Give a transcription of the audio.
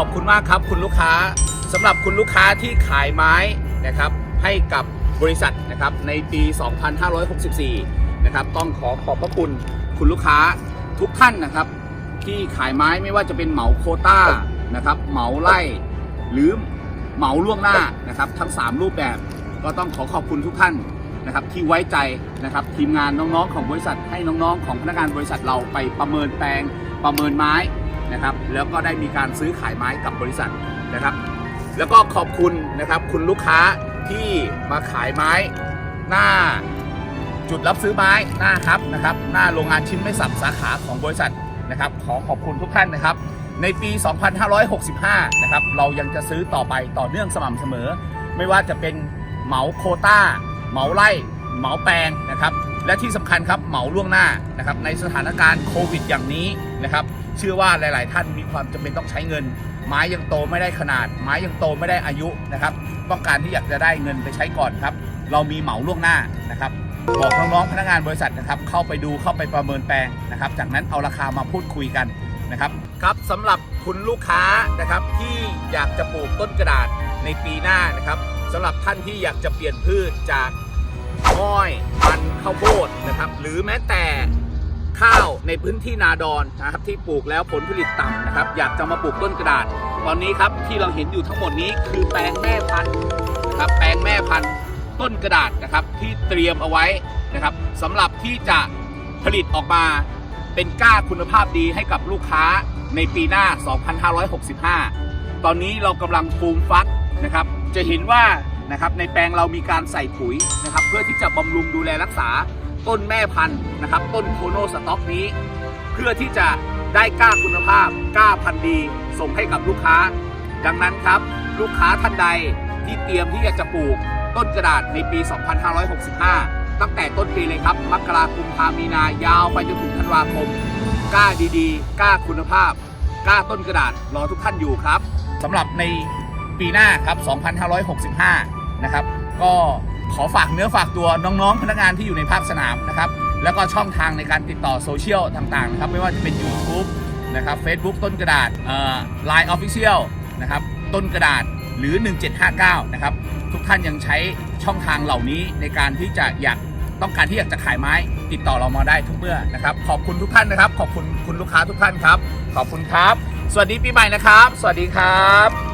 ขอบคุณมากครับคุณลูกค้าสำหรับคุณลูกค้าที่ขายไม้นะครับให้กับบริษัทนะครับในปี 2564 นะครับต้องขอขอบพระคุณคุณลูกค้าทุกท่านนะครับ ที่ขายไม้ไม่ว่าจะเป็นเหมาโคต้านะครับเหมาไล่หรือเหมาล่วงหน้านะครับทั้ง 3 รูปแบบก็ต้องขอขอบคุณทุกท่านนะครับที่ไว้ใจนะครับทีมงานน้องๆของบริษัทให้น้องๆ ของพนักงานบริษัทเราไปประเมินแปลงประเมินไม้ นะครับแล้วก็ได้มีการซื้อขายไม้กับบริษัทนะครับ แล้วก็ขอบคุณนะครับคุณลูกค้าที่มาขายไม้หน้าจุดรับซื้อไม้หน้าฮับนะครับหน้าโรงงานชิ้นไม่สับสาขาของบริษัทนะครับขอขอบคุณทุกท่านนะครับในปี 2565 นะครับ เรายังจะซื้อต่อไปต่อเนื่องสม่ำเสมอ ไม่ว่าจะเป็นเหมาโคต้า เหมาไร่เหมาแปลงนะครับ และที่สำคัญครับเหมาล่วงหน้านะครับ ในสถานการณ์โควิดอย่างนี้นะครับ เชื่อว่าหลาย ๆ ท่านมีความจำเป็นต้องใช้เงิน ไม้ยังโตไม่ได้ขนาด ไม้ยังโตไม่ได้อายุนะครับ ต้องการที่อยากจะได้เงินไปใช้ก่อนครับ เรามีเหมาล่วงหน้านะครับบอกน้อง ๆ พนักงานบริษัทนะครับ เข้าไปดูเข้าไปประเมินแปลงนะครับ จากนั้นเอาราคามาพูดคุยกันนะครับ ครับสำหรับคุณลูกค้านะครับที่อยากจะปลูกต้นกระดาษในปีหน้านะครับสำหรับท่านที่อยากจะเปลี่ยนพืชจากอ้อยมันข้าวโพดนะครับ หรือแม้แต่ ข้าวในพื้นที่นาดอนนะครับที่ปลูกแล้วผลผลิตต่ำนะครับ อยากจะมาปลูกต้นกระดาษ ตอนนี้ครับที่เราเห็นอยู่ทั้งหมดนี้คือแปลงแม่พันธุ์นะครับแปลงแม่พันธุ์ต้นกระดาษนะครับที่เตรียมเอาไว้นะครับสำหรับที่จะผลิตออกมาเป็นก้าคุณภาพดีให้กับลูกค้าในปีหน้า 2565 ตอนนี้เรากำลังฟูมฟักนะครับ จะเห็นว่านะครับในแปลงเรามีการใส่ปุ๋ยนะครับ เพื่อที่จะบำรุงดูแลรักษา ต้นแม่พันธุ์นะครับ ต้นโคโนสต็อกนี้ เพื่อที่จะได้ก้าคุณภาพก้าพันธุ์ดีส่งให้กับลูกค้า ดังนั้นครับ ลูกค้าท่านใดที่เตรียมที่อยากจะปลูกต้นกระดาษในปี 2565 ตั้งแต่ต้นปีเลยครับ มกราคมพามีนายาวไปจนถึงธันวาคมกล้าดีๆกล้าคุณภาพกล้าต้นกระดาษรอทุกท่านอยู่ครับสำหรับในปีหน้าครับ 2565 นะครับ ก็ ขอฝากเนื้อฝากตัวน้องๆ พนักงานที่อยู่ในภาคสนามนะครับ แล้วก็ช่องทางในการติดต่อโซเชียลต่างๆนะครับ ไม่ว่าจะเป็น YouTube นะครับ Facebook ต้นกระดาษเอ่อ Line Official นะครับ ต้นกระดาษหรือ 1759 นะครับ ทุกท่านยังใช้ช่องทางเหล่านี้ในการที่จะอยากต้องการที่อยากจะขายไม้ ติดต่อเรามาได้ทุกเมื่อนะครับ ขอบคุณทุกท่านนะครับ ขอบคุณคุณลูกค้าทุกท่านครับ ขอบคุณครับ สวัสดีปีใหม่นะครับ สวัสดีครับ